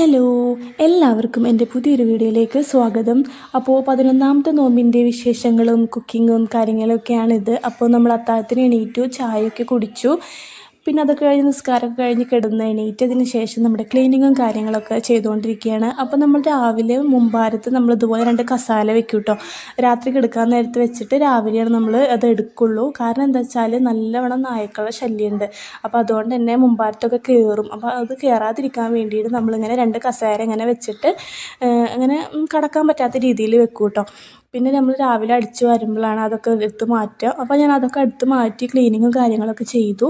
Hello എല്ലാവർക്കും എന്റെ പുതിയൊരു വീഡിയോയിലേക്ക് സ്വാഗതം. അപ്പോൾ പതിനൊന്നാമത്തെ നോമ്പിന്റെ വിശേഷങ്ങളും കുക്കിങ്ങും കാര്യങ്ങളൊക്കെയാണിത്. അപ്പോൾ നമ്മൾ അത്താഴത്തിന് എണീറ്റു ചായയൊക്കെ കുടിച്ചു. പിന്നെ അതൊക്കെ കഴിഞ്ഞ് നിസ്കാരമൊക്കെ കഴിഞ്ഞ് കിടന്ന് എണീറ്റതിന് ശേഷം നമ്മുടെ ക്ലീനിങ്ങും കാര്യങ്ങളൊക്കെ ചെയ്തുകൊണ്ടിരിക്കുകയാണ്. അപ്പോൾ നമ്മൾ രാവിലെ മുമ്പാരത്ത് നമ്മൾ ഇതുപോലെ രണ്ട് കസാല വെക്കും കേട്ടോ രാത്രി കിടക്കാൻ നേരത്ത് വെച്ചിട്ട് രാവിലെയാണ് നമ്മൾ അത് എടുക്കുള്ളൂ. കാരണം എന്താ വെച്ചാൽ നല്ലവണ്ണം നായ്ക്കളുടെ ശല്യമുണ്ട്. അപ്പോൾ അതുകൊണ്ട് തന്നെ മുമ്പാരത്തൊക്കെ കയറും അപ്പോൾ അത് കയറാതിരിക്കാൻ വേണ്ടിയിട്ട് നമ്മളിങ്ങനെ രണ്ട് കസേര ഇങ്ങനെ വെച്ചിട്ട് അങ്ങനെ കടക്കാൻ പറ്റാത്ത രീതിയിൽ വെക്കും കേട്ടോ പിന്നെ നമ്മൾ രാവിലെ അടിച്ച് വരുമ്പോഴാണ് അതൊക്കെ എടുത്ത് മാറ്റുക. അപ്പോൾ ഞാൻ അതൊക്കെ എടുത്ത് മാറ്റി ക്ലീനിങ്ങും കാര്യങ്ങളൊക്കെ ചെയ്തു.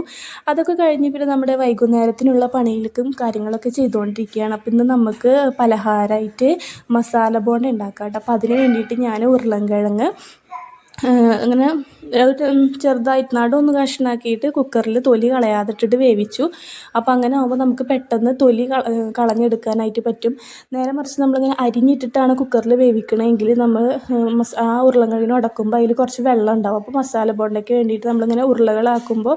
അതൊക്കെ കഴിഞ്ഞ് പിന്നെ നമ്മുടെ വൈകുന്നേരത്തിനുള്ള പണിയിലേക്കും കാര്യങ്ങളൊക്കെ ചെയ്തുകൊണ്ടിരിക്കുകയാണ്. അപ്പോൾ ഇന്ന് നമുക്ക് പലഹാരമായിട്ട് മസാല ബോണ്ട ഉണ്ടാക്കാം കേട്ടോ. അപ്പോൾ അതിന് വേണ്ടിയിട്ട് ഞാൻ ഉരുളൻകിഴങ്ങ് അങ്ങനെ ചെറുതായിട്ട് നടൊന്ന് കഷ്ണാക്കിയിട്ട് കുക്കറിൽ തൊലി കളയാതിട്ടിട്ട് വേവിച്ചു. അപ്പോൾ അങ്ങനെ ആകുമ്പോൾ നമുക്ക് പെട്ടെന്ന് തൊലി കളഞ്ഞെടുക്കാനായിട്ട് പറ്റും. നേരെ മറിച്ച് നമ്മളിങ്ങനെ അരിഞ്ഞിട്ടിട്ടാണ് കുക്കറിൽ വേവിക്കണമെങ്കിൽ നമ്മൾ ആ ഉരുളക്കിഴങ്ങ് ഉടക്കുമ്പോൾ അതിൽ കുറച്ച് വെള്ളം ഉണ്ടാവും. അപ്പോൾ മസാല ബോണ്ടയ്ക്ക് വേണ്ടിയിട്ട് നമ്മളിങ്ങനെ ഉരുളകളാക്കുമ്പോൾ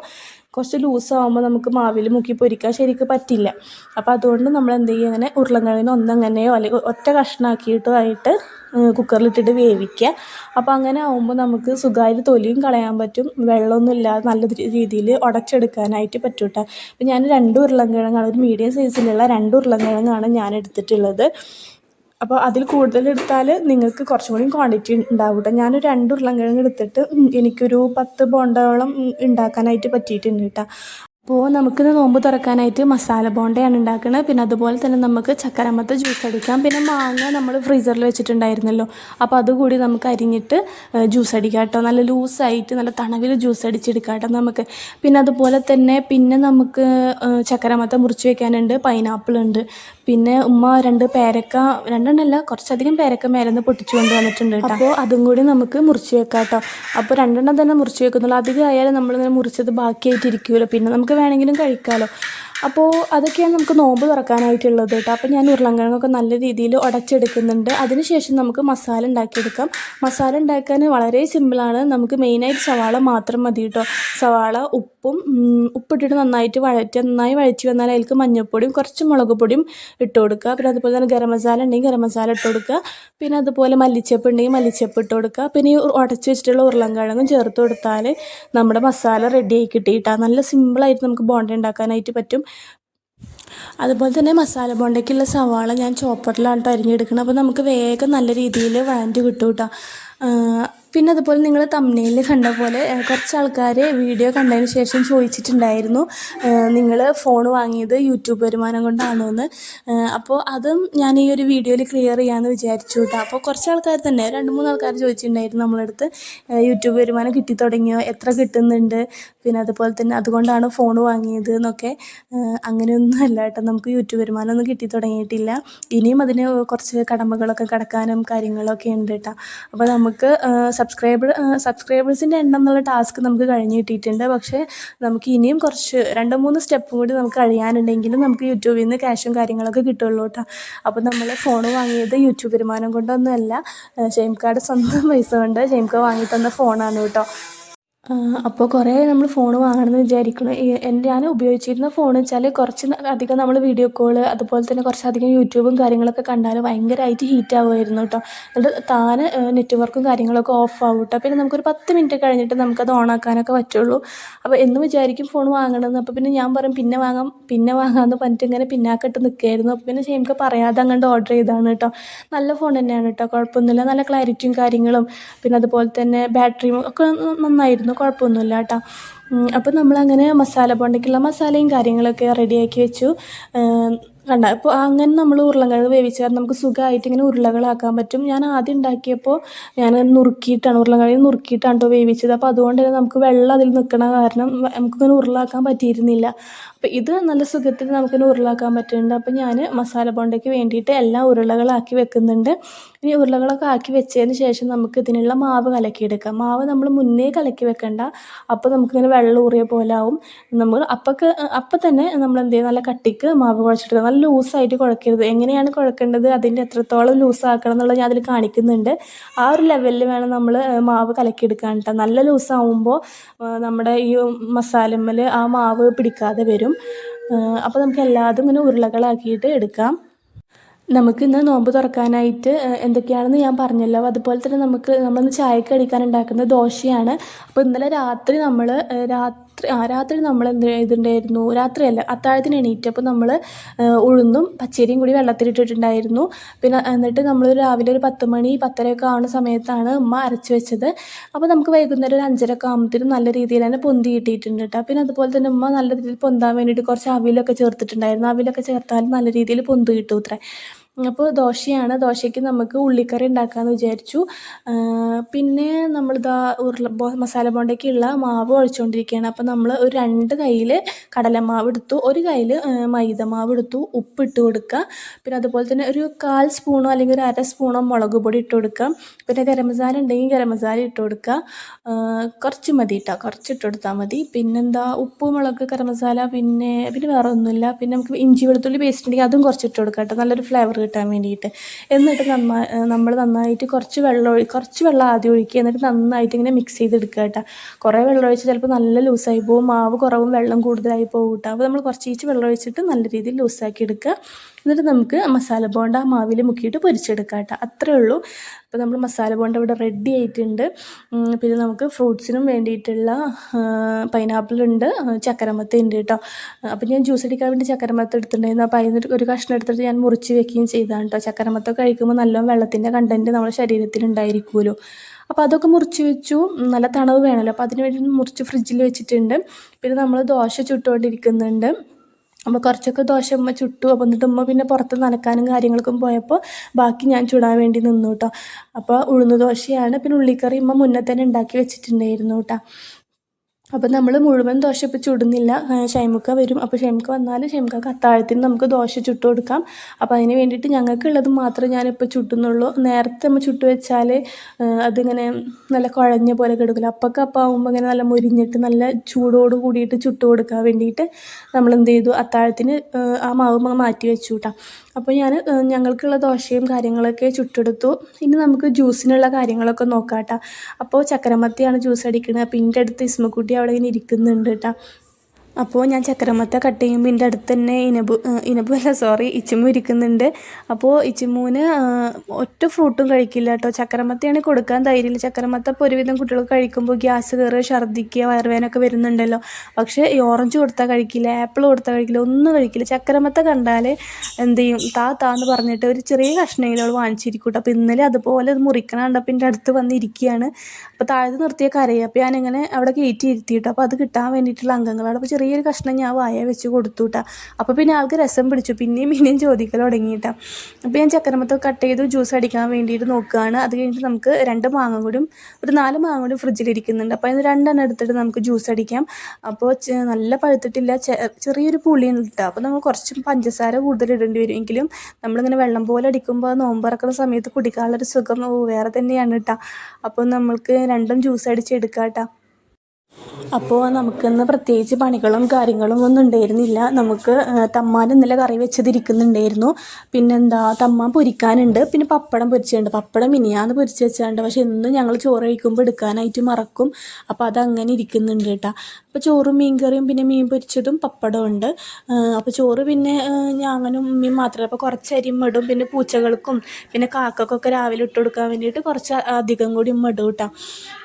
കുറച്ച് ലൂസാവുമ്പോൾ നമുക്ക് മാവിൽ മുക്കി പൊരിക്കാൻ ശരിക്കും പറ്റില്ല. അപ്പോൾ അതുകൊണ്ട് നമ്മൾ എന്ത് ചെയ്യുക അങ്ങനെ ഉരുളക്കിഴങ്ങിന് ഒന്നങ്ങനെയോ അല്ലെങ്കിൽ ഒറ്റ കഷ്ണമാക്കിയിട്ടോ ആയിട്ട് കുക്കറിലിട്ടിട്ട് വേവിക്കുക. അപ്പോൾ അങ്ങനെ ആകുമ്പോൾ നമുക്ക് സുഖമായിട്ട് തൊലിയും കളയാൻ പറ്റും. വെള്ളമൊന്നും ഇല്ലാതെ നല്ല രീതിയിൽ ഉടച്ചെടുക്കാനായിട്ട് പറ്റും കേട്ടോ അപ്പോൾ ഞാൻ രണ്ട് ഉരുളക്കിഴങ്ങാണ് ഒരു മീഡിയം സൈസിലുള്ള രണ്ട് ഉരുളക്കിഴങ്ങാണ് ഞാൻ എടുത്തിട്ടുള്ളത്. അപ്പോൾ അതിൽ കൂടുതൽ എടുത്താൽ നിങ്ങൾക്ക് കുറച്ചും കൂടി ക്വാണ്ടിറ്റി ഉണ്ടാവും കേട്ടോ ഞാനൊരു രണ്ട് ഉരുളക്കിഴങ്ങ് എടുത്തിട്ട് എനിക്കൊരു പത്ത് ബോണ്ടയോളം ഉണ്ടാക്കാനായിട്ട് പറ്റിയിട്ടുണ്ട് കേട്ടോ അപ്പോൾ നമുക്കിന്ന് നോമ്പ് തുറക്കാനായിട്ട് മസാല ബോണ്ടയാണ് ഉണ്ടാക്കുന്നത് പിന്നെ അതുപോലെ തന്നെ നമുക്ക് ചക്കരമത്ത ജ്യൂസ് അടിക്കാം. പിന്നെ മാങ്ങ നമ്മൾ ഫ്രീസറിൽ വെച്ചിട്ടുണ്ടായിരുന്നല്ലോ. അപ്പോൾ അതുകൂടി നമുക്ക് അരിഞ്ഞിട്ട് ജ്യൂസ് അടിക്കാം കേട്ടോ നല്ല ലൂസായിട്ട് നല്ല തണവിൽ ജ്യൂസ് അടിച്ചെടുക്കാം കേട്ടോ നമുക്ക്. പിന്നെ അതുപോലെ തന്നെ പിന്നെ നമുക്ക് ചക്കരമത്ത മുറിച്ച് വെക്കാനുണ്ട്. പൈനാപ്പിൾ ഉണ്ട്. പിന്നെ ഉമ്മ രണ്ട് പേരക്ക രണ്ടെണ്ണമല്ല കുറച്ചധികം പേരക്ക മേലെ പൊട്ടിച്ചു കൊണ്ട് വന്നിട്ടുണ്ട് അപ്പോൾ അതും കൂടി നമുക്ക് മുറിച്ച് വെക്കാം കേട്ടോ. അപ്പോൾ രണ്ടെണ്ണം തന്നെ മുറിച്ച് വെക്കുന്നുള്ളൂ. അധികം ആയാലും നമ്മളിങ്ങനെ മുറിച്ചത് ബാക്കിയായിട്ടിരിക്കുമല്ലോ പിന്നെ നമുക്ക് വേണമെങ്കിലും കഴിക്കാമല്ലോ അപ്പോൾ അതൊക്കെയാണ് നമുക്ക് നോമ്പ് തുറക്കാനായിട്ടുള്ളത് കേട്ടോ. അപ്പോൾ ഞാൻ ഉരുളൻകിഴങ്ങൊക്കെ നല്ല രീതിയിൽ ഉടച്ചെടുക്കുന്നുണ്ട്. അതിനുശേഷം നമുക്ക് മസാല ഉണ്ടാക്കിയെടുക്കാം. മസാല ഉണ്ടാക്കാൻ വളരെ സിമ്പിളാണ്. നമുക്ക് മെയിനായിട്ട് സവാള മാത്രം മതി കേട്ടോ. സവാള ഉപ്പും ഉപ്പിട്ടിട്ട് നന്നായിട്ട് വഴറ്റി നന്നായി വഴറ്റി വന്നാൽ അതിൽക്ക് മഞ്ഞൾപ്പൊടിയും കുറച്ച് മുളക് പൊടിയും ഇട്ട് കൊടുക്കുക. പിന്നെ അതുപോലെ തന്നെ ഗരം മസാല ഉണ്ടെങ്കിൽ ഗരം മസാല ഇട്ട് കൊടുക്കുക. പിന്നെ അതുപോലെ മല്ലിച്ചപ്പ് ഉണ്ടെങ്കിൽ മല്ലിച്ചപ്പ് ഇട്ട് കൊടുക്കുക. പിന്നെ ഈ ഉടച്ച് വെച്ചിട്ടുള്ള ഉരുളൻകിഴങ്ങും ചേർത്ത് കൊടുത്താൽ നമ്മുടെ മസാല റെഡി ആയി കിട്ടിയിട്ടാണ് നല്ല സിമ്പിളായിട്ട് നമുക്ക് ബോണ്ട ഉണ്ടാക്കാനായിട്ട് പറ്റും. അതുപോലെ തന്നെ മസാല ബോണ്ടയ്ക്കുള്ള സവാള ഞാൻ ചോപ്പറിലാണ് കേട്ടോ അരിഞ്ഞെടുക്കുന്നത് അപ്പോൾ നമുക്ക് വേഗം നല്ല രീതിയിൽ വഴണ്ട് കിട്ടും കേട്ടോ. പിന്നെ അതുപോലെ നിങ്ങൾ തമ്മനയിൽ കണ്ട പോലെ കുറച്ച് ആൾക്കാർ വീഡിയോ കണ്ടതിന് ശേഷം ചോദിച്ചിട്ടുണ്ടായിരുന്നു നിങ്ങൾ ഫോൺ വാങ്ങിയത് യൂട്യൂബ് വരുമാനം കൊണ്ടാണോ എന്ന് അപ്പോൾ അതും ഞാൻ ഈ ഒരു വീഡിയോയിൽ ക്ലിയർ ചെയ്യാമെന്ന് വിചാരിച്ചു കേട്ടോ അപ്പോൾ കുറച്ച് ആൾക്കാർ തന്നെ രണ്ട് മൂന്ന് ആൾക്കാർ ചോദിച്ചിട്ടുണ്ടായിരുന്നു നമ്മളടുത്ത് യൂട്യൂബ് വരുമാനം കിട്ടി തുടങ്ങിയോ എത്ര കിട്ടുന്നുണ്ട് പിന്നെ അതുപോലെ തന്നെ അതുകൊണ്ടാണ് ഫോൺ വാങ്ങിയത് എന്നൊക്കെ. അങ്ങനെയൊന്നും അല്ല കേട്ടോ നമുക്ക് യൂട്യൂബ് വരുമാനമൊന്നും കിട്ടി തുടങ്ങിയിട്ടില്ല. ഇനിയും അതിന് കുറച്ച് കടമകളൊക്കെ കടക്കാനും കാര്യങ്ങളൊക്കെ ഉണ്ട് കേട്ടോ അപ്പോൾ നമുക്ക് സബ്സ്ക്രൈബർ സബ്സ്ക്രൈബേഴ്സിന്റെ എണ്ണം എന്നുള്ള ടാസ്ക് നമുക്ക് കഴിഞ്ഞ് കിട്ടിയിട്ടുണ്ട്. പക്ഷേ നമുക്ക് ഇനിയും കുറച്ച് രണ്ട് മൂന്ന് സ്റ്റെപ്പും കൂടി നമുക്ക് കഴിയാനുണ്ടെങ്കിലും നമുക്ക് യൂട്യൂബിൽ നിന്ന് ക്യാഷും കാര്യങ്ങളൊക്കെ കിട്ടുള്ളൂ കേട്ടോ അപ്പോൾ നമ്മൾ ഫോൺ വാങ്ങിയത് യൂട്യൂബ് വരുമാനം കൊണ്ടൊന്നുമല്ല. ഷെയിംകാർഡ് സ്വന്തം പൈസ കൊണ്ട് ഷെയിംക വാങ്ങി തന്ന ഫോണാണ് കേട്ടോ അപ്പോൾ കുറേ നമ്മൾ ഫോൺ വാങ്ങണമെന്ന് വിചാരിക്കുന്നു. എന്റെ ഞാൻ ഉപയോഗിച്ചിരുന്ന ഫോൺ വെച്ചാൽ കുറച്ച് അധികം നമ്മൾ വീഡിയോ കോൾ അതുപോലെ തന്നെ കുറച്ചധികം യൂട്യൂബും കാര്യങ്ങളൊക്കെ കണ്ടാൽ ഭയങ്കരമായിട്ട് ഹീറ്റ് ആവുമായിരുന്നു കേട്ടോ എന്നിട്ട് താന് നെറ്റ്വർക്കും കാര്യങ്ങളൊക്കെ ഓഫ് ആവും കേട്ടോ പിന്നെ നമുക്കൊരു പത്ത് മിനിറ്റ് കഴിഞ്ഞിട്ട് നമുക്കത് ഓണാക്കാനൊക്കെ പറ്റുള്ളൂ. അപ്പോൾ എന്ന് വിചാരിക്കും ഫോൺ വാങ്ങണമെന്ന് അപ്പോൾ പിന്നെ ഞാൻ പറയും പിന്നെ വാങ്ങാം പിന്നെ വാങ്ങാമെന്ന് പറഞ്ഞിട്ട് ഇങ്ങനെ പിന്നാക്കിട്ട് നിൽക്കുകയായിരുന്നു അപ്പോൾ പിന്നെ ഷെയിംക്ക് പറയാതെ അങ്ങോട്ട് ഓർഡർ ചെയ്താണ് കേട്ടോ നല്ല ഫോൺ തന്നെയാണ് കേട്ടോ കുഴപ്പമൊന്നുമില്ല. നല്ല ക്ലാരിറ്റിയും കാര്യങ്ങളും. പിന്നെ അതുപോലെ തന്നെ ബാറ്ററിയും ഒക്കെ നന്നായിരുന്നു. കുഴപ്പമൊന്നുമില്ല കേട്ടോ. അപ്പോൾ നമ്മളങ്ങനെ മസാല ബോണ്ടയ്ക്കുള്ള മസാലയും കാര്യങ്ങളൊക്കെ റെഡിയാക്കി വെച്ചു. കണ്ട. അപ്പോൾ അങ്ങനെ നമ്മൾ ഉരുളക്കിഴങ്ങ് വേവിച്ചാൽ നമുക്ക് സുഖമായിട്ട് ഇങ്ങനെ ഉരുളകളാക്കാൻ പറ്റും. ഞാൻ ആദ്യം ഉണ്ടാക്കിയപ്പോൾ ഞാൻ നുറുക്കിയിട്ടാണ് ഉരുളക്കിഴങ്ങ് നുറുക്കിയിട്ടാണ് കേട്ടോ വേവിച്ചത്. അപ്പോൾ അതുകൊണ്ട് തന്നെ നമുക്ക് വെള്ളം അതിൽ നിൽക്കണ കാരണം നമുക്കിങ്ങനെ ഉരുളാക്കാൻ പറ്റിയിരുന്നില്ല. അപ്പോൾ ഇത് നല്ല സുഖത്തിൽ നമുക്കിങ്ങനെ ഉരുളാക്കാൻ പറ്റുന്നുണ്ട്. അപ്പോൾ ഞാൻ മസാല ബോണ്ടയ്ക്ക് വേണ്ടിയിട്ട് എല്ലാം ഉരുളകളാക്കി വെക്കുന്നുണ്ട്. ഇനി ഉരുളകളൊക്കെ ആക്കി വെച്ചതിന് ശേഷം നമുക്ക് ഇതിനുള്ള മാവ് കലക്കിയെടുക്കാം. മാവ് നമ്മൾ മുന്നേ കലക്കി വെക്കണ്ട. അപ്പോൾ നമുക്കിങ്ങനെ വെള്ളം ഊറിയ പോലെ ആവും. നമ്മൾ അപ്പൊക്കെ അപ്പം തന്നെ നമ്മൾ എന്ത് ചെയ്യുക നല്ല കട്ടിക്ക് മാവ് കുഴച്ചെടുക്കുക. നല്ല ലൂസായിട്ട് കുഴക്കരുത്. എങ്ങനെയാണ് കുഴക്കേണ്ടത്? അതിന്റെ എത്രത്തോളം ലൂസാക്കണം എന്നുള്ളത് ഞാൻ അതിൽ കാണിക്കുന്നുണ്ട്. ആ ഒരു ലെവലിൽ വേണം നമ്മൾ മാവ് കലക്കിയെടുക്കാൻ കേട്ടോ നല്ല ലൂസാവുമ്പോൾ നമ്മുടെ ഈ മസാലമ്മൽ ആ മാവ് പിടിക്കാതെ വരും. അപ്പോൾ നമുക്ക് എല്ലാതും ഇങ്ങനെ ഉരുളകളാക്കിയിട്ട് എടുക്കാം. നമുക്കിന്ന് നോമ്പ് തുറക്കാനായിട്ട് എന്തൊക്കെയാണെന്ന് ഞാൻ പറഞ്ഞല്ലോ. അതുപോലെ തന്നെ നമുക്ക് നമ്മളിന്ന് ചായക്ക് അടിക്കാൻ ഉണ്ടാക്കുന്നത് ദോശയാണ്. അപ്പോൾ ഇന്നലെ രാത്രി നമ്മൾ രാത്രി ആ രാത്രി നമ്മൾ എന്ത് ചെയ്തിട്ടുണ്ടായിരുന്നു രാത്രിയല്ല അത്താഴത്തിന് എണീറ്റപ്പോൾ നമ്മൾ ഉഴുന്നും പച്ചരിയും കൂടി വെള്ളത്തിലിട്ടിട്ടുണ്ടായിരുന്നു. പിന്നെ എന്നിട്ട് നമ്മൾ രാവിലെ ഒരു പത്ത് മണി പത്തരയൊക്കെ ആവുന്ന സമയത്താണ് ഉമ്മ അരച്ച് വെച്ചത്. അപ്പോൾ നമുക്ക് വൈകുന്നേരം ഒരു അഞ്ചരയൊക്കെ ആകുമ്പോഴത്തേനും നല്ല രീതിയിൽ തന്നെ പൊന്തി കിട്ടിയിട്ടുണ്ട് കേട്ടോ. പിന്നെ അതുപോലെ തന്നെ ഉമ്മ നല്ല രീതിയിൽ പൊന്താൻ വേണ്ടിയിട്ട് കുറച്ച് അവിലൊക്കെ ചേർത്തിട്ടുണ്ടായിരുന്നു. അവിലൊക്കെ ചേർത്താൽ നല്ല രീതിയിൽ പൊന്ത് കിട്ടും ഇത്രേ അപ്പോൾ ദോശയാണ്. ദോശയ്ക്ക് നമുക്ക് ഉള്ളിക്കറി ഉണ്ടാക്കാമെന്ന് വിചാരിച്ചു. പിന്നെ നമ്മൾ ഇതാ ഉരുള ബോ മസാല ബോണ്ടയ്ക്കുള്ള മാവ് ഒഴിച്ചുകൊണ്ടിരിക്കുകയാണ് അപ്പോൾ നമ്മൾ ഒരു രണ്ട് കയ്യിൽ കടലമാവ് എടുത്തു. ഒരു കയ്യിൽ മൈദ മാവ് എടുത്തു. ഉപ്പ് ഇട്ട് കൊടുക്കുക. പിന്നെ അതുപോലെ തന്നെ ഒരു കാൽ സ്പൂണോ അല്ലെങ്കിൽ ഒരു അര സ്പൂണോ മുളക് പൊടി ഇട്ട് കൊടുക്കുക. പിന്നെ ഗരം മസാല ഉണ്ടെങ്കിൽ ഗരം മസാല ഇട്ട് കൊടുക്കുക. കുറച്ച് മതി കേട്ടോ കുറച്ച് ഇട്ട് കൊടുത്താൽ മതി. പിന്നെന്താ ഉപ്പ് മുളക് ഗരം മസാല പിന്നെ പിന്നെ വേറെ ഒന്നുമില്ല പിന്നെ നമുക്ക് ഇഞ്ചി വെളുത്തുള്ളി പേസ്റ്റ് ഉണ്ടെങ്കിൽ അതും കുറച്ച് ഇട്ട് കൊടുക്കാം കേട്ടോ നല്ലൊരു ഫ്ലേവർ കിട്ടാൻ വേണ്ടിയിട്ട്. എന്നിട്ട് നന്നായി നമ്മൾ നന്നായിട്ട് കുറച്ച് വെള്ളം ഒഴി കുറച്ച് വെള്ളം ആദ്യം ഒഴിക്കുക. എന്നിട്ട് നന്നായിട്ട് ഇങ്ങനെ മിക്സ് ചെയ്തെടുക്കുക കേട്ടോ. കുറേ വെള്ളം ഒഴിച്ച് ചിലപ്പോൾ നല്ല ലൂസായി പോകും മാവ് കുറവും വെള്ളം കൂടുതലായി പോകും കേട്ടോ. അപ്പോൾ നമ്മൾ കുറച്ച് ഈച്ച് വെള്ളം ഒഴിച്ചിട്ട് നല്ല രീതിയിൽ ലൂസാക്കി എടുക്കുക. എന്നിട്ട് നമുക്ക് മസാല ബോണ്ട മാവിൽ മുക്കിയിട്ട് പൊരിച്ചെടുക്കാം കേട്ടോ. അത്രേ ഉള്ളൂ. അപ്പോൾ നമ്മൾ മസാല ബോണ്ട ഇവിടെ റെഡി ആയിട്ടുണ്ട്. പിന്നെ നമുക്ക് ഫ്രൂട്ട്സിനും വേണ്ടിയിട്ടുള്ള പൈനാപ്പിൾ ഉണ്ട് ചക്കരമത്ത ഉണ്ട് കേട്ടോ. അപ്പോൾ ഞാൻ ജ്യൂസ് അടിക്കാൻ വേണ്ടി ചക്കരമത്ത എടുത്തിട്ടുണ്ടായിരുന്നു. അപ്പോൾ അതിന് ഒരു കഷ്ണം എടുത്തിട്ട് ഞാൻ മുറിച്ച് വെക്കുകയും ചെയ്തതാണ് കേട്ടോ. ചക്കരമത്ത കഴിക്കുമ്പോൾ നല്ല വെള്ളത്തിന്റെ കണ്ടന്റ് നമ്മുടെ ശരീരത്തിൽ ഉണ്ടായിരിക്കുമല്ലോ. അപ്പോൾ അതൊക്കെ മുറിച്ച് വെച്ചു. നല്ല തണവ് വേണമല്ലോ. അപ്പോൾ അതിന് വേണ്ടി മുറിച്ച് ഫ്രിഡ്ജിൽ വെച്ചിട്ടുണ്ട്. പിന്നെ നമ്മൾ ദോശ ചുട്ടുകൊണ്ടിരിക്കുന്നുണ്ട്. അപ്പോൾ കുറച്ചൊക്കെ ദോശ ഉമ്മ ചുട്ടു. അപ്പോൾ എന്നിട്ട് ഉമ്മ പിന്നെ പുറത്ത് നനക്കാനും കാര്യങ്ങൾക്കും പോയപ്പോൾ ബാക്കി ഞാൻ ചുടാൻ വേണ്ടി നിന്നു കേട്ടോ അപ്പോൾ ഉഴുന്ന് ദോശയാണ്. പിന്നെ ഉള്ളിക്കറി ഉമ്മ മുന്നേ തന്നെ ഉണ്ടാക്കി വെച്ചിട്ടുണ്ടായിരുന്നു കേട്ടോ അപ്പോൾ നമ്മൾ മുഴുവൻ ദോശ ഇപ്പോൾ ചുടുന്നില്ല. ഷൈമുക്ക വരും. അപ്പോൾ ഷൈമുക്ക വന്നാൽ ഷൈമുക്കക്ക് അത്താഴത്തിന് നമുക്ക് ദോശ ചുട്ട് കൊടുക്കാം. അപ്പോൾ അതിന് വേണ്ടിയിട്ട് ഞങ്ങൾക്കുള്ളത് മാത്രമേ ഞാനിപ്പോൾ ചുട്ടുന്നുള്ളൂ. നേരത്തെ നമ്മൾ ചുട്ട് വെച്ചാൽ അതിങ്ങനെ നല്ല കുഴഞ്ഞ പോലെ കിടക്കില്ല? അപ്പൊക്കെ അപ്പം ആകുമ്പോൾ ഇങ്ങനെ നല്ല മുരിഞ്ഞിട്ട് നല്ല ചൂടോട് കൂടിയിട്ട് ചുട്ട് കൊടുക്കാൻ വേണ്ടിയിട്ട് നമ്മൾ എന്ത് ചെയ്തു? അത്താഴത്തിന് ആ മാവ് മാറ്റി വെച്ചു കേട്ടോ അപ്പോൾ ഞാൻ ഞങ്ങൾക്കുള്ള ദോശയും കാര്യങ്ങളൊക്കെ ചുട്ടെടുത്തു. ഇനി നമുക്ക് ജ്യൂസിനുള്ള കാര്യങ്ങളൊക്കെ നോക്കാം കേട്ടോ അപ്പോൾ ചക്കരമത്തിയാണ് ജ്യൂസ് അടിക്കുന്നത് അപ്പോൾ എന്റെ അടുത്ത് ഇസ്മക്കുട്ടി അവിടെ ഇങ്ങനെ ഇരിക്കുന്നുണ്ട് കേട്ടോ അപ്പോൾ ഞാൻ ചക്രമത്ത കട്ട് ചെയ്യുമ്പോൾ എന്റെ അടുത്ത് തന്നെ ഇനബു ഏഹ് ഇനബു അല്ല സോറി ഇച്ചുമ്മു ഇരിക്കുന്നുണ്ട്. അപ്പോൾ ഇച്ചുമ്മൂന് ഒറ്റ ഫ്രൂട്ടും കഴിക്കില്ല കേട്ടോ ചക്രമത്തയാണ് കൊടുക്കാൻ ധൈര്യമില്ല. ചക്രമത്ത ഇപ്പോൾ ഒരുവിധം കുട്ടികൾ കഴിക്കുമ്പോൾ ഗ്യാസ് കയറുക ഛർദ്ദിക്കുക വയറുവേനൊക്കെ വരുന്നുണ്ടല്ലോ. പക്ഷേ ഈ ഓറഞ്ച് കൊടുത്താൽ കഴിക്കില്ല ആപ്പിൾ കൊടുത്താൽ കഴിക്കില്ല ഒന്നും കഴിക്കില്ല. ചക്രമത്ത കണ്ടാൽ എന്ത് ചെയ്യും? താ താ എന്ന് പറഞ്ഞിട്ട് ഒരു ചെറിയ കഷ്ണമെങ്കിലും അവൾ വാങ്ങിച്ചിരിക്കും കേട്ടോ അപ്പോൾ ഇന്നലെ അതുപോലെ അത് മുറിക്കണം കണ്ടപ്പോൾ എന്റെ അടുത്ത് വന്നിരിക്കുകയാണ് അപ്പോൾ താഴത്ത് നിർത്തിയ കരയുക അപ്പോൾ ഞാനിങ്ങനെ അവിടെ കയറ്റി ഇരുത്തിയിട്ടോ. അപ്പോൾ അത് കിട്ടാൻ വേണ്ടിയിട്ടുള്ള അംഗങ്ങളാണ്. അപ്പോൾ ചെറിയൊരു കഷ്ണം ഞാൻ വായ വെച്ച് കൊടുത്തു കേട്ടോ അപ്പോൾ പിന്നെ ആൾക്ക് രസം പിടിച്ചു. പിന്നെയും പിന്നെയും ചോദിക്കൽ തുടങ്ങിയിട്ടാ. അപ്പോൾ ഞാൻ ചക്കരമത്തൊക്കെ കട്ട് ചെയ്ത് ജ്യൂസ് അടിക്കാൻ വേണ്ടിയിട്ട് നോക്കുകയാണ്. അത് കഴിഞ്ഞിട്ട് നമുക്ക് രണ്ട് മാങ്ങ കൂടിയും ഒരു നാല് മാങ്ങ കൂടി ഫ്രിഡ്ജിലിരിക്കുന്നുണ്ട് അപ്പോൾ അതിന് രണ്ടെണ്ണം എടുത്തിട്ട് നമുക്ക് ജ്യൂസ് അടിക്കാം. അപ്പോൾ നല്ല പഴുത്തിട്ടില്ല. ചെറിയൊരു പുളിയാണ് കിട്ടുക അപ്പോൾ നമ്മൾ കുറച്ച് പഞ്ചസാര കൂടുതൽ ഇടേണ്ടി വരും. എങ്കിലും നമ്മളിങ്ങനെ വെള്ളം പോലെ അടിക്കുമ്പോൾ നോമ്പറക്കുന്ന സമയത്ത് കുടിക്കാനുള്ളൊരു സുഖം വേറെ തന്നെയാണ് കേട്ടോ അപ്പോൾ നമ്മൾക്ക് രണ്ടും ജ്യൂസ് അടിച്ച് എടുക്കാം കേട്ടോ അപ്പോൾ നമുക്കിന്ന് പ്രത്യേകിച്ച് പണികളും കാര്യങ്ങളും ഒന്നും ഉണ്ടായിരുന്നില്ല. നമുക്ക് തമ്മാൻ ഇന്നലെ കറി വെച്ചതിരിക്കുന്നുണ്ടായിരുന്നു. പിന്നെന്താ തമ്മാൻ പൊരിക്കാനുണ്ട്. പിന്നെ പപ്പടം പൊരിച്ചിട്ടുണ്ട്. പപ്പടം മിനിയാന്ന് പൊരിച്ച് വെച്ചാണ്ട്. പക്ഷെ എന്നും ഞങ്ങൾ ചോറ് കഴിക്കുമ്പോൾ എടുക്കാനായിട്ട് മറക്കും. അപ്പോൾ അതങ്ങനെ ഇരിക്കുന്നുണ്ട് കേട്ടോ. അപ്പോൾ ചോറും മീൻ കറിയും പിന്നെ മീൻ പൊരിച്ചതും പപ്പടവും ഉണ്ട്. അപ്പോൾ ചോറ് പിന്നെ ഞാനും ഉമ്മയും മാത്രമേ. അപ്പോൾ കുറച്ച് അരിമടും പിന്നെ പൂച്ചകൾക്കും പിന്നെ കാക്കക്കൊക്കെ രാവിലെ ഇട്ട് കൊടുക്കാൻ വേണ്ടിയിട്ട് കുറച്ച് അധികം കൂടി ഇടും കേട്ടോ.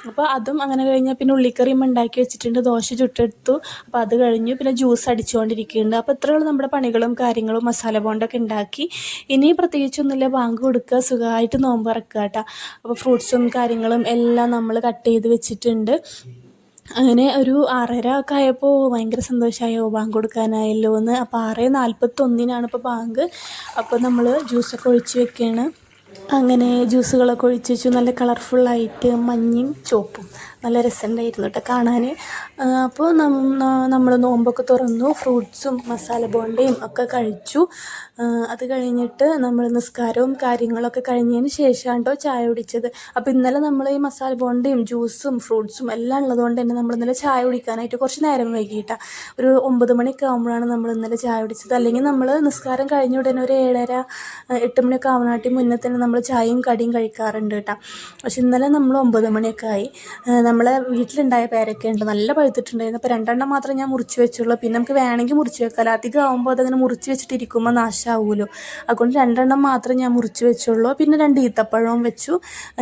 അപ്പോൾ അതും അങ്ങനെ കഴിഞ്ഞാൽ പിന്നെ ഉള്ളിക്കറിയും ഉണ്ടാക്കി വെച്ചിട്ടുണ്ട് ദോശ ചുട്ടെടുത്തു. അപ്പോൾ അത് കഴിഞ്ഞു പിന്നെ ജ്യൂസ് അടിച്ചുകൊണ്ടിരിക്കുന്നുണ്ട്. അപ്പോൾ ഇത്രയുള്ള നമ്മുടെ പണികളും കാര്യങ്ങളും മസാല ബോണ്ടൊക്കെ ഉണ്ടാക്കി. ഇനി പ്രത്യേകിച്ചൊന്നുമില്ല ബാങ്ക് കൊടുക്കുക സുഖമായിട്ട് നോമ്പ് ഇറക്കുക കേട്ടോ. അപ്പോൾ ഫ്രൂട്ട്സും കാര്യങ്ങളും എല്ലാം നമ്മൾ കട്ട് ചെയ്ത് വെച്ചിട്ടുണ്ട്. അങ്ങനെ ഒരു ആറര ഒക്കെ ആയപ്പോൾ ഭയങ്കര സന്തോഷമായോ ബാങ്ക് കൊടുക്കാനായല്ലോ എന്ന്. അപ്പോൾ ആറ് നാൽപ്പത്തൊന്നിനാണ് ഇപ്പോൾ ബാങ്ക്. അപ്പോൾ നമ്മൾ ജ്യൂസൊക്കെ ഒഴിച്ച് വെക്കുകയാണ് അങ്ങനെ ജ്യൂസുകളൊക്കെ ഒഴിച്ച് വെച്ചു. നല്ല കളർഫുള്ളായിട്ട് മഞ്ഞയും ചുവപ്പും. നല്ല രസമുണ്ടായിരുന്നു കേട്ടോ കാണാൻ അപ്പോൾ നമ്മൾ നോമ്പൊക്കെ തുറന്നു. ഫ്രൂട്ട്സും മസാല ബോണ്ടയും ഒക്കെ കഴിച്ചു. അത് കഴിഞ്ഞിട്ട് നമ്മൾ നിസ്കാരവും കാര്യങ്ങളൊക്കെ കഴിഞ്ഞതിന് ശേഷമാണ് ചായ കുടിച്ചത്. അപ്പോൾ ഇന്നലെ നമ്മൾ ഈ മസാല ബോണ്ടയും ജ്യൂസും ഫ്രൂട്ട്സും എല്ലാം ഉള്ളതുകൊണ്ട് തന്നെ നമ്മൾ ഇന്നലെ ചായ കുടിക്കാനായിട്ട് കുറച്ച് നേരം വൈകിട്ടാണ് ഒരു ഒമ്പത് മണിയൊക്കെ ആകുമ്പോഴാണ് നമ്മൾ ഇന്നലെ ചായ കുടിച്ചത്. അല്ലെങ്കിൽ നമ്മൾ നിസ്കാരം കഴിഞ്ഞ ഉടനെ ഒരു ഏഴര എട്ട് മണിയൊക്കെ ആവണാട്ടി മുന്നേ തന്നെ തന്നെ നമ്മൾ ചായയും കടിയും കഴിക്കാറുണ്ട് കേട്ടോ പക്ഷെ ഇന്നലെ നമ്മൾ ഒമ്പത് മണിയൊക്കെ ആയി നമ്മളെ വീട്ടിലുണ്ടായ പേരൊക്കെ ഉണ്ട്. നല്ല പഴുത്തിട്ടുണ്ടായിരുന്നു. അപ്പോൾ രണ്ടെണ്ണം മാത്രമേ ഞാൻ മുറിച്ച് വെച്ചുള്ളൂ. പിന്നെ നമുക്ക് വേണമെങ്കിൽ മുറിച്ച് വെക്കാമല്ലോ അധികം ആകുമ്പോൾ അതങ്ങനെ മുറിച്ച് വെച്ചിട്ട് ഇരിക്കുമ്പോൾ നാശമാവുമല്ലോ അതുകൊണ്ട് രണ്ടെണ്ണം മാത്രം ഞാൻ മുറിച്ച് വെച്ചുള്ളൂ. പിന്നെ രണ്ട് ഈത്തപ്പഴവും വെച്ചു.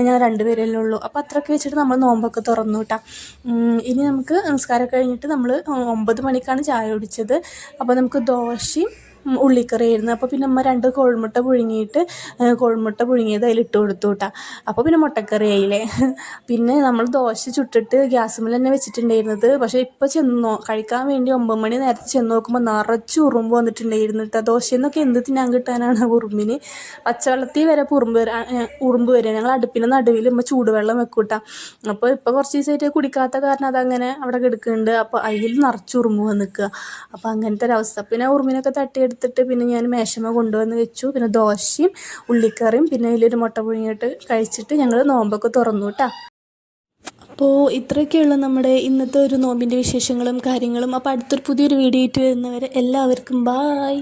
ഞാൻ രണ്ടുപേരല്ലേ ഉള്ളൂ. അപ്പോൾ അത്രയൊക്കെ വെച്ചിട്ട് നമ്മൾ നോമ്പൊക്കെ തുറന്നു കേട്ടോ ഇനി നമുക്ക് നമസ്കാരം കഴിഞ്ഞിട്ട് നമ്മൾ ഒമ്പത് മണിക്കാണ് ചായ കുടിച്ചത്. അപ്പോൾ നമുക്ക് ദോശയും ഉള്ളിക്കറിയായിരുന്നു. അപ്പോൾ പിന്നെ അമ്മ രണ്ട് കോഴിമുട്ട പുഴുങ്ങിയിട്ട് കോഴിമുട്ട പുഴുങ്ങിയത് അതിലിട്ട് കൊടുത്തു കേട്ടോ അപ്പോൾ പിന്നെ മുട്ടക്കറി ആയില്ലേ. പിന്നെ നമ്മൾ ദോശ ചുട്ടിട്ട് ഗ്യാസുമ്മൽ തന്നെ വെച്ചിട്ടുണ്ടായിരുന്നത്. പക്ഷേ ഇപ്പോൾ ചെന്നോ കഴിക്കാൻ വേണ്ടി ഒമ്പത് മണി നേരത്തെ ചെന്ന് നോക്കുമ്പോൾ നിറച്ച് ഉറുമ്പ് വന്നിട്ടുണ്ടായിരുന്നു കേട്ടോ ദോശയെന്നൊക്കെ എന്ത് തിന്നാൻ കിട്ടാനാണ് ഉറുമ്പിന്? പച്ചവെള്ളത്തിൽ വരെ ഉറുമ്പ് വരാ ഉറുമ്പ് വരിക ഞങ്ങൾ അടുപ്പിന്റെ നടുവിൽ ഉമ്മ ചൂടുവെള്ളം വെക്കൂട്ടാ അപ്പോൾ ഇപ്പോൾ കുറച്ച് ദിവസമായിട്ട് കുടിക്കാത്ത കാരണം അതങ്ങനെ അവിടെ കിടക്കുന്നുണ്ട്. അപ്പോൾ അതിൽ നിറച്ച് ഉറുമ്പ് വന്ന് നിൽക്കുക അപ്പോൾ അങ്ങനത്തെ ഒരവസ്ഥ പിന്നെ ഉറുമ്പിനൊക്കെ തട്ടിയെടുത്തിട്ട് പിന്നെ ഞാൻ മേശമ കൊണ്ടുവന്ന് വെച്ചു. പിന്നെ ദോശയും ഉള്ളിക്കറിയും പിന്നെ അതിലൊരു മുട്ട പുഴുങ്ങിയിട്ട് കഴിച്ചിട്ട് ഞങ്ങൾ നോമ്പൊക്കെ തുറന്നു കേട്ടോ അപ്പോൾ ഇത്രയൊക്കെയുള്ള നമ്മുടെ ഇന്നത്തെ ഒരു നോമ്പിന്റെ വിശേഷങ്ങളും കാര്യങ്ങളും. അപ്പോൾ അടുത്തൊരു പുതിയൊരു വീഡിയോ ആയിട്ട് വരുന്നവരെ എല്ലാവർക്കും ബായ്